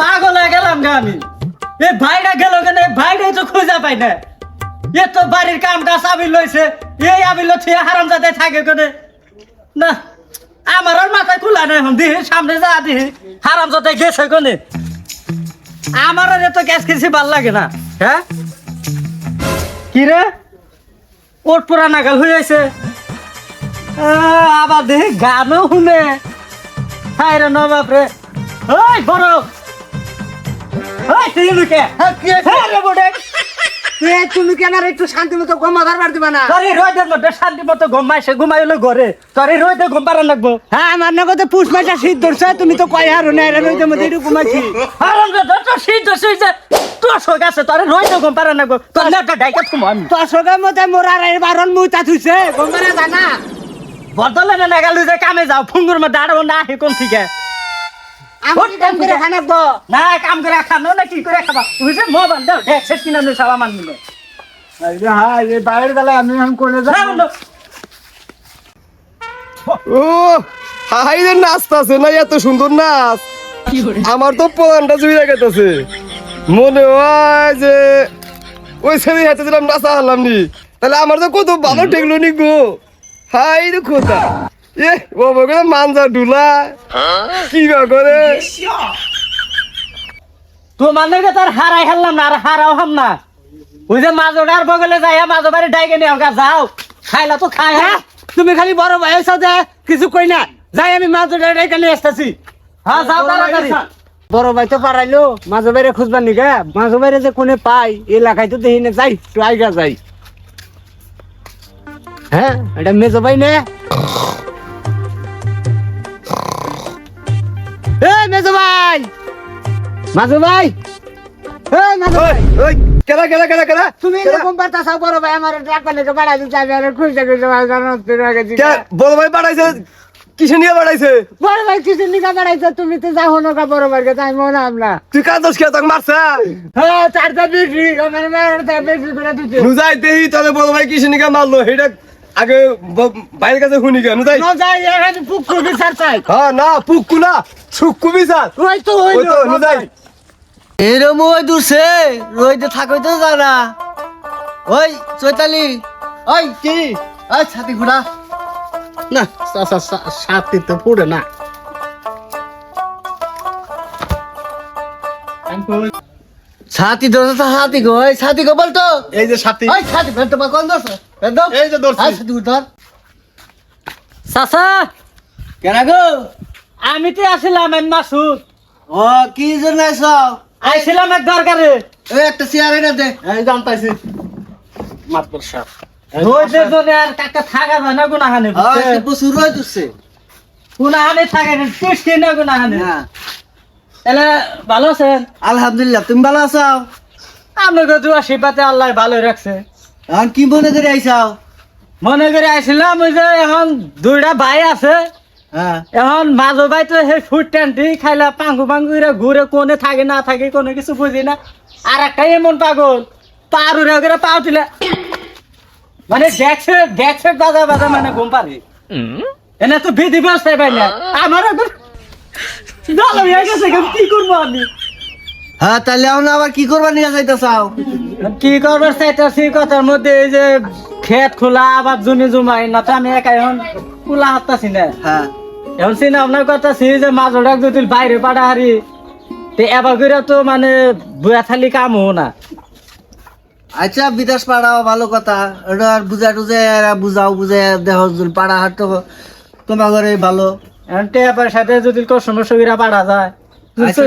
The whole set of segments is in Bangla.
পাগল হয়ে গেলাম গা আমি। এ ভাইটা গেল কেন? এই ভাইটাই তো খুঁজে পাই না। এ তো বাড়ির কাম কাজ আমি লইছে। এই আমি লথিয়ে হারাম যাতে থাকে কোনে? না, আমার আর মাথায় খোলা নাই এখন। দিহি, সামনে যা দিহি। হারাম যাতে গেছে কোনে? আমার আর এত গ্যাস খেয়েছি ভালো লাগে না। হ্যাঁ? কি রে? ওট পুরা নাগাল হয়ে আছে আবার দেখি গানও শুনে। হাই রে নবাব রে। ওই বড়! তুই লুকে হ্যাঁ রে তুমি কেন আর একটু শান্তি মতো গমা ধরবার দিবা না? তোর রোদের মধ্যে শান্তি মতো ঘুমাইছে ঘুমাইলো ঘরে। তোর রোদে ঘুম পারা লাগবো। হ্যাঁ আমার নগদে পুষ মাসা শীত ধরছে তুমি তো কয় হারো না এর মধ্যে একটু ঘুমাইছি আরাম দে তোর শীত হইছে তোর শোক আছে তোর রোদে ঘুম পারা লাগবো। তোর নেটটা ডাইকা থুম আমি। তোর সঙ্গে মতে মোর আর বারণ মুইতা থুইছে গমা না। জানা বদলে না যে কামে যাও ফুঙ্গুর মধ্যে আড়বো না কোন থেকে? আমি কাম করে খানাব না কাম করে খানো না কি করে খাবা? তুমি যে মোবাইল দাও ঢেক শেষ কিনা নই সাবা মান নিলে হ্যাঁ এই বাইরের বেলায় আমি এখন করে ও হাই রে নাচতা আছে না এত সুন্দর নাচ। আমার তো পোলানটা জুড়ে গেতেছে। মনে হয় যে ওই ছবি হাতে দিলাম নাচা হারলাম নি তাহলে আমার তো কত ভালো ঠেকলো নি গো হাই রে খোদা। এ বাবা করে মানজা ডুলা। কি বা করে? তোমার তার হারাই হারলাম না আর হারাও হাম না। ওই যে মাঝোটার বগলে যাই মাঝো বাড়ি ডাইকে নিয়ে গা যাও। খাইলা তো খাই হ্যাঁ? তুমি খালি বড় ভাই সাথে কিছু কই না। যাই আমি মাছ ধরে এখানে আসতেছি। হ্যাঁ যাও তাড়াতাড়ি। বড় ভাই তো পারাইলো মাঝ বাইরে খুঁজবার নিগা। মাঝ বাইরে যে কোনে পাই এলাকায় তো দেখি না যাই একটু আইগা যাই। হ্যাঁ এটা মেজো ভাই নে। মেজো ভাই। মাঝো ভাই। এ মাঝো ওই ভাই। ওই কেলা কেলা কেলা কেলা? তুমি এরকম পারতা বড় ভাই আমার ডাক্তার লেগে বাড়াই দিতে আমি আর খুঁজতে খুঁজতে ভাই জানো তুই আগে কে বড় ভাই পাঠাইছে কিসে নিয়ে পাঠাইছে বড় ভাই কিছু নিকা বাড়াইছো? তুমি তো যাও না বড় ভাইকে তাই মনে আমরা। তুই কে তোকে মারছে? হ্যাঁ চারটা বিক্রি আমার মেয়েরটা বিক্রি করে দিচ্ছে নুজাই দেহি তাহলে বড় ভাই কিসে নিয়ে মারলো? আগে বাইরের কাছে শুনি কে নুজাই ন যাই এখানে পুকুর বিচার চাই? হ্যাঁ না পুক্কু না সুক্কু বিসার ওই তো ওই তো নুজাই এরম ওই দূরছে রইতে থাকই তো জানা ওই চৈতালি ওই কি? ওই ছাতি ঘোড়া। না সাথে তো পুরো না। ছাতি ধরছে তো হাতি গো ওই ছাতি গো বলতো? এই যে সাথী ওই ছাতি ফেলতো বা কোন ধরছে? একদম এই যে ধরছি। আর ছাতি ধর। চাচা! কেন গো? আমি তো আমি মাসুদ ও কি জন্য আইছ? আইছিলাম এক দরকারে। ওই একটা চেয়ার এনে দে। এই জানতাইছি মাতবর সাপ। রোদের জন্য আর কাকা থাকা যায় না গুনাহানে ওই তো প্রচুর রই দূরছে গুনাহানে থাকে না টেস্টি না গুনাহানে। হ্যাঁ তাহলে ভালো আছেন? আলহামদুলিল্লাহ তুমি ভালো আছো? আপনাকে দুয়া শিপাতে আল্লাহ ভালো রাখছে। এখন কি মনে করে আইসাও? মনে করে আইছিলাম ওই যে এখন দুইটা ভাই আছে। হ্যাঁ। এখন মাজো ভাই তো সেই ফুড টেন্টি খাইলা পাঙ্গু পাঙ্গু করে ঘুরে কোনে থাকে না থাকে কোনো কিছু বুঝি না। আর একটা এমন পাগল পার উড়ে করে পা উঠিলে মানে দেখছে দেখছে বাজা বাজা মানে ঘুম পারে এনে তো বিধি ব্যবস্থায় পাই না আমার হয়ে গেছে কি করব আমি? হ্যাঁ তাহলে এখন আবার কি করবা নিয়ে যাইতে চাও কি করবার চাইতেছি? কথার মধ্যে এই যে খেত খোলা আবার জমাই না তো আমি একা এখন খোলা হাততাছি না। হ্যাঁ। এখন যে যদি বাইরে পাড়া হারি তে এবার করে তো মানে বুয়া থালি কাম হো না। আচ্ছা বিদেশ পাড়াও ভালো কথা। আর বুঝা টুজে বুঝাও বুঝে দেহ পাড়া হাট তো তোমার ঘরে ভালো। টেপার সাথে যদি কষ্ট সুবিধা পাড়া যায় আচ্ছা।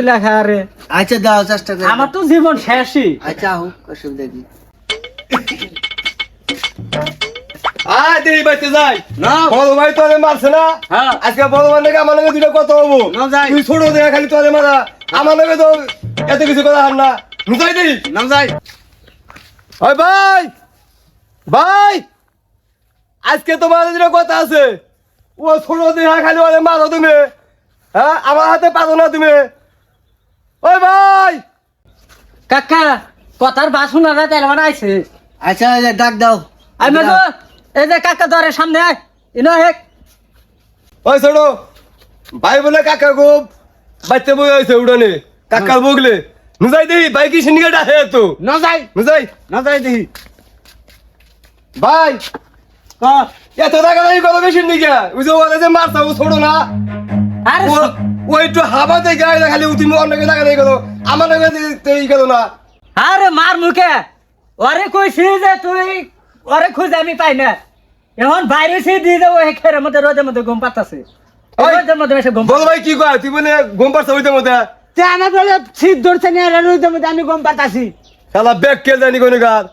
আচ্ছা দেওয়ার চেষ্টা করে। আমার তো জীবন শেষই। আচ্ছা হোক অসুবিধা কি আয় দেহি বাইতে যাই। না বড় ভাই তোরে মারছে না? হ্যাঁ। আজকে বড় ভাই নাকি আমার লগে দুটো কথা হব। তুই ছোট দেখা খালি তোরে মারা। আমার লগে তো এত কিছু কথা হার না। যাই। ভাই! ভাই! আজকে তোমার দুটো কথা আছে। ও ছোট দেখা খালি ওরে মারো তুমি। হ্যাঁ আমার হাতে পারো না তুমি। ওই ভাই! কাকা কথার বাস শোনা যায় তাহলে মানে আইছে। আচ্ছা ডাক দাও। আমি তো এই যে কাকা দরের সামনে আয়। ইনো হেক। ওই ছোট ভাই বলে কাকা গো বাচ্চা বই হয়েছে উড়ানে। কাকার বগলে নুজাই দেই বাইকি সিন্ডিকেট আহে তো ন যাই নুজাই ন যাই দেখি ভাই! ক এত টাকা নাই কত বেশি নিকে ওই যে ওরা যে মারতা ও ছোট না? আরে ও একটু হাবাতে গায়ে খালি তুমি অন্যকে টাকা দেই কত আমার টাকা দেই কত না। আরে মার মুখে। ওরে কইছি যে তুই ওরে খুঁজে আমি পাই না। এখন বাইরে সে দিয়ে দেবো খেরের মধ্যে রোদের মধ্যে ঘুম পাতাছে রোদের মধ্যে এসে ঘুম বল ভাই কি কয়? তুই বলে গম পারছ ওইতে মধ্যে? তে আমার বলে শীত ধরছে না রইতে মধ্যে আমি গম পাতাছি শালা ব্যাগ কে জানি কোন গার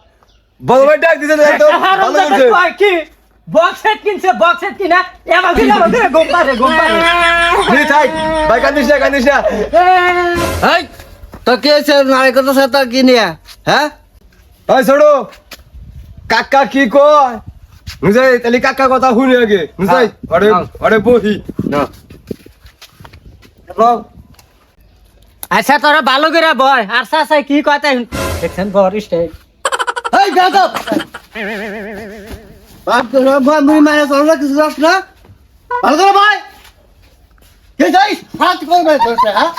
বল ভাই ডাক করছে কয় কি? বক্স সেট কিনছে বক্স সেট কিনা? এবার দিলে আমাদের ঘুম পারে ঘুম পারে নি থাক ভাই কান্দিস না কান্দিস না। এই তো কে আছে নারী কথা সে তো কি নিয়ে? হ্যাঁ? ওই ছোড়ো কাকা কি কয়? নুজাই তাহলে কাকা কথা শুনি আগে। হ্যাঁ, আরে। আরে বহি না আচ্ছা তোরা ভালো করে বয় আর চাচা কি কয় তাই দেখছেন বর স্টাইল এই গাদব বাপ ভাই মুই মারে চললা কিছু যাস না। ভালো করে ভাই। কে যাই? হাত করে ভাই ধরছে হ্যাঁ?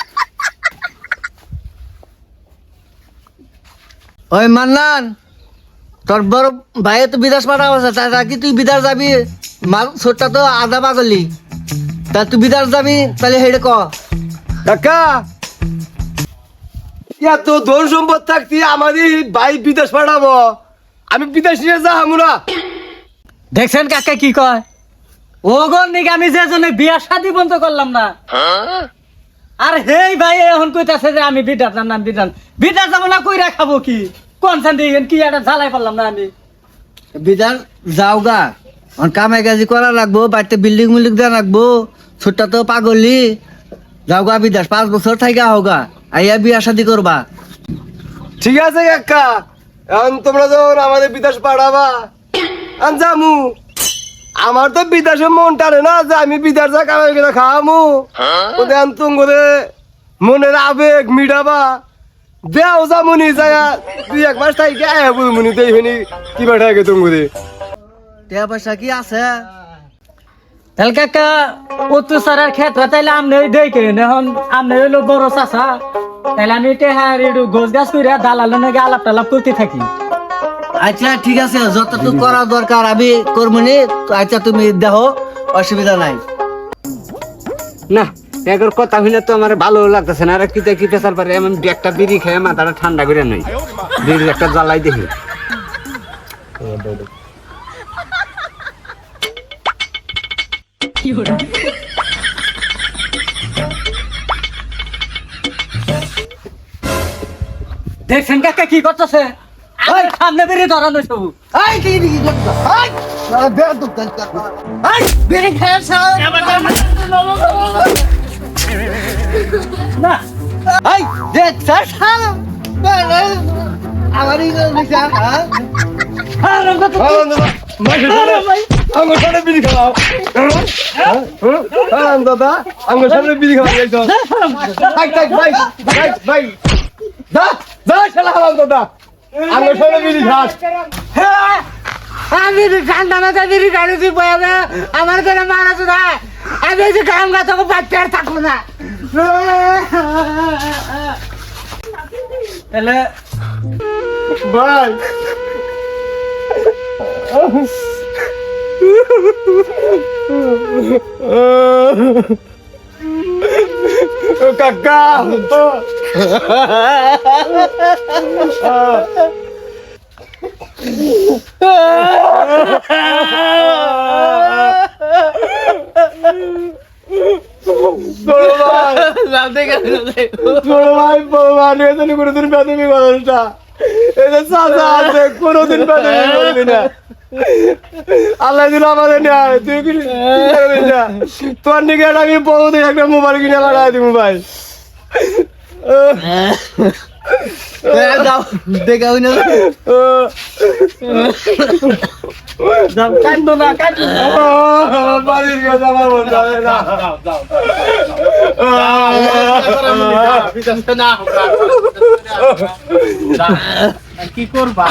ওই মান্নান তোর বড় ভাই তো বিদেশ আছে তা কি তুই বিদেশ যাবি? মাল ছোটটা তো আধা বাজলি তা তুই বিদেশ যাবি তাহলে হেডে ক। কাকা এত ধন সম্পদ থাকতে আমাদের ভাই বিদেশ পাঠাবো। আমি বিদেশ নিয়ে যা আমরা দেখছেন কাকা কি কয়? ও গর নাকি আমি যে জন্য বিয়া শাদি বন্ধ করলাম না। আর হেই ভাই এখন কইতাছে যে আমি বিদার যাম না বিদার বিদার যাব না কইরা খাব কি? কোন সান দিয়ে কি একটা ঝালাই পারলাম না আমি? বিদার যাও গা। অন কামাই কাজি করা লাগবো বাড়িতে বিল্ডিং মিল্ডিং দেওয়া লাগবো। ছোটটা তো পাগলি যাও গা বিদেশ পাঁচ বছর থাকা হোগা আইয়া বিয়া শাদি করবা। ঠিক আছে কাকা। এখন তোমরা যখন আমাদের বিদেশ পাঠাবা আন যামু। আমার তো বিদেশে মন টানে না যে আমি বিদেশ যা কামাই করে খাওয়ামু। ওদের আন তুঙ্গরে মনের আবেগ মিটাবা। দেও যামুনি যায়া। দুই এক মাস থাকি আয়া বুঝমুনি দেই হইনি কি পাঠাকে তুঙ্গরে টাকা পয়সা কি আছে? তাহলে কাকা অত সারার ক্ষেত্রে তাইলে আমনে দেখে এখন আমনে হইল বড় চাষা তাইলে আমি টেহার একটু গোছ গাছ করে দালাল নাকি আলাপ টালাপ করতে থাকি। আচ্ছা ঠিক আছে যতটুকু করা দরকার আমি করবনি আচ্ছা তুমি দেখো অসুবিধা নাই। না এগর কথা হইলে তো আমার ভালো লাগতেছে না। আর কিতে কিতে চাল পারে? এমন দু একটা বিড়ি খেয়ে মাথাটা ঠান্ডা করে নই। বিড়ি একটা জ্বালাই দেখি। দেখছেন কাকা কি করতেছে? আমার সামনে বেরিয়ে ধরানো সবু। এই কি কি এই বের দুঃখ এই বেরে খেয়েছ না এই দেখ স্যার সারা আমারই লিখা হ্যাঁ? হারাম কত আমার সামনে বিড়ি খাওয়াও হ্যাঁ? দাদা আমার সামনে বিড়ি খাওয়া থাক ভাই ভাই ভাই হারাম দাদা। আমার সামনে বিড়ি খাস আমি ঠান্ডা মাথা বিড়ি গাড়ি বয়াবে আমার করে মারা তো না আমি যে কাম গা তোকে বাচ্চা আর থাকব না। তাহলে ভাই কাকা। কোনোদিন বেদমি মানুষটা এদের সাজা আছে, কোনোদিন বেদমি করবি না। আল্লাহ দিল আমাদের নেয় তুই কি তোর নিকে আমি বহুদিন একটা মোবাইল কিনে লাগাই দিব ভাই। যাও দেখা হই না যাও, কান্দো না কান্দো। বাড়ির কথা আমার মন যাবে না কি করবা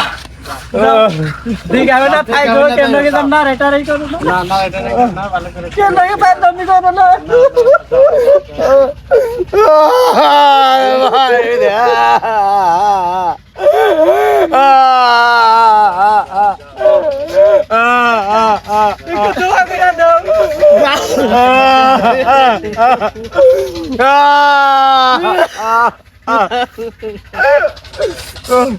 দিঘাবে না থাইকো কেন গেলাম না রেটারাই করো না কেন গে পারলাম করো না একটু দোয়া করে দাও Oh my god! Oh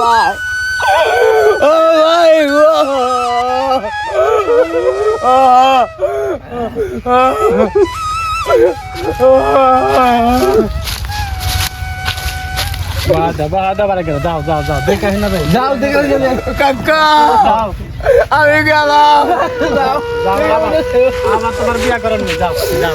my! Oh my god! আমি গেলাম। আমার তোমার বিয়া করেন যাও যাও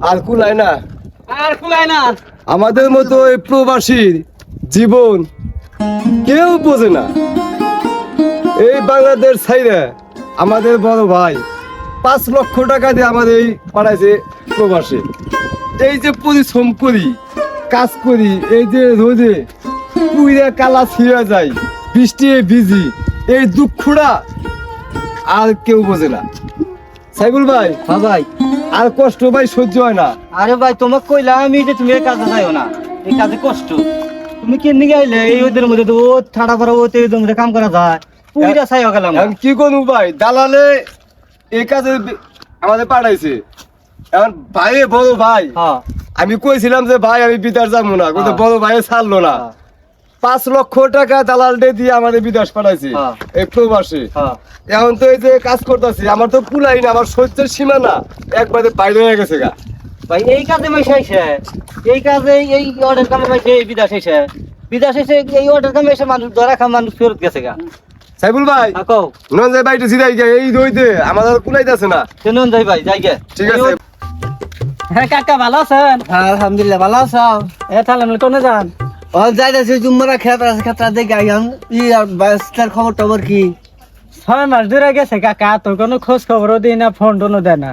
আর কুলাই না। আর কুলাই না। আমাদের মতো এই প্রবাসীর জীবন কেউ বোঝে না। এই বাংলাদেশ ছাইরে আমাদের বড় ভাই পাঁচ লক্ষ টাকা দিয়ে আমাদের এই পাঠাইছে প্রবাসী। এই যে পরিশ্রম করি কাজ করি এই যে রোদে পুইরে কালা ছিঁড়ে যায় বৃষ্টি ভিজি এই দুঃখটা আর কেউ বোঝে না। সাইবুল ভাই হ্যাঁ ভাই। আর কষ্ট ভাই সহ্য হয় না। আরে ভাই তোমাকে কইলাম আমি যে তুমি এই কাজে যাইও না। এই কাজে কষ্ট। তুমি কেন আইলে এই ওদের মধ্যে তো ও ঠাড়া পড়া ও তেদের মধ্যে কাম করা যায়। পুইরা চাই গেলাম। কি করব ভাই? দালালে এই কাজে আমাদের পাঠাইছে। এখন ভাই বড় ভাই। হ্যাঁ। আমি কইছিলাম যে ভাই আমি বিদার যাব না। কিন্তু হ্যাঁ। বড় ভাই ছাড়লো না। হ্যাঁ। পাঁচ লক্ষ টাকা দালাল ডে দিয়ে আমাদের বিদেশ পাঠাইছে। হ্যাঁ। এই প্রবাসী। হ্যাঁ। এখন তো এই যে কাজ করতেছি আমার তো কুলাই না আমার সহ্যের সীমা না। একবারে বাইরে হয়ে গেছে গা। ভাই এই কাজে আইছে এই কাজে এই অর্ডার কামে এই বিদেশ বিদেশ এই অর্ডার কামে এসে মানুষ ধরা খা মানুষ ফেরত গেছে গা। সাইবুল ভাই বাইরে সিধাই গে এই দইতে আমাদের কুলাইতেছে না। ভাই যাই গে ঠিক আছে। হ্যাঁ কাকা ভালো আছেন? হ্যাঁ আলহামদুলিল্লাহ ভালো আছো। এ তাহলে আমি কোনে যান? ও যাই যাচ্ছি জুম্মারা খেত খেতরা দেখে আইয়াম। ই আর খবর টবর কি? ছয় মাস ধরে গেছে কাকা তোর কোনো খোঁজ খবরও দিই না ফোন টোনও দেয় না।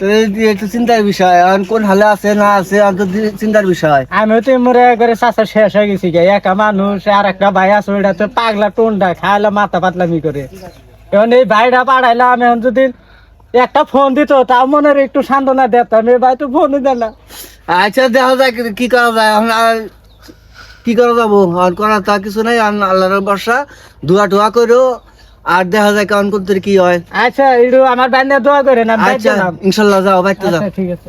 তো একটু চিন্তার বিষয় এখন কোন হালে আছে না আছে তো চিন্তার বিষয়। তো মরে চাষা শেষ হয়ে গেছি গে একা মানুষ আর একটা ভাই আছে ওইটা তো পাগলা টোনটা খাইলে মাথা পাতলামি করে। এখন এই ভাইটা পাঠাইলে আমি এখন যদি একটা ফোন দিত তাও মনের একটু সান্ত্বনা দিতাম এই ভাই তো ফোনই দেয় না। আচ্ছা দেখা যায় কি- করা যায়। এখন কি করা যাব? আর করার তা কিছু নাই আর আল্লাহর বর্ষা ধোয়া টোয়া করো আর দেখা যায় কেমন করতে কি হয়। আচ্ছা আমার বান্ধে দোয়া করে না আচ্ছা ইনশাল্লাহ যাও বাইতে যাও আচ্ছা ঠিক আছে।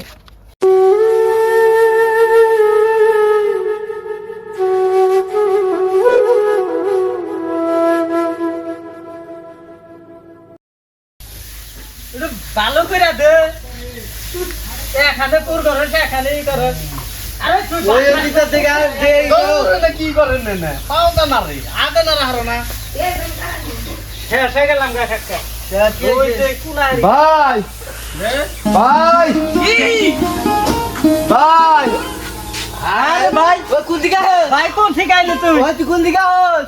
ওই ভিতর থেকে আর যে কি করেন না পাও তো না রে আদে না হারো না হয়ে গেলাম গা কাকা ভাই ভাই ভাই আরে ভাই ওই কোন দিকে ভাই কোন ঠিক আইলি তুই ওই তুই কোন দিকে হস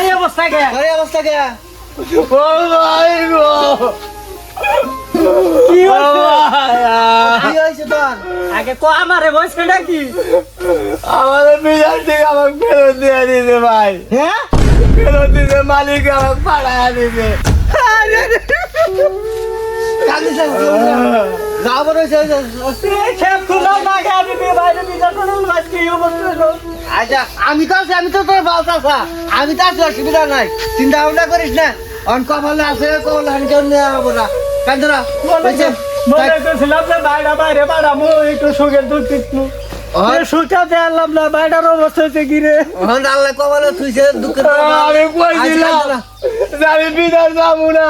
এই অবস্থা কে? ঘরে অবস্থা কে? ও ভাই গো। কি হয়েছে তোর? আগে কো আমারে বলছে নাকি? আমাদের বিজার থেকে আমাকে ফেরত দিয়ে ভাই। হ্যাঁ? ফেরত মালিক আমাকে আমি অবস্থা হলো আচ্ছা আমি তো আছি আমি তো তোর বাস আসা আমি তো আছি অসুবিধা নাই। চিন্তা ভাবনা করিস না। অন কপালে আছে কপালে কেউ নেওয়া হব না। কান্দরা মনে করছিলাম যে ভাইটা বাইরে পাঠামো একটু সুখের দুঃখ একটু সুখটা দেয়ালাম না ভাইটার অবস্থা হয়েছে কি রে? আল্লাহ কপালে তুইছে দুঃখের আমি আমি বিদেশ যাব না।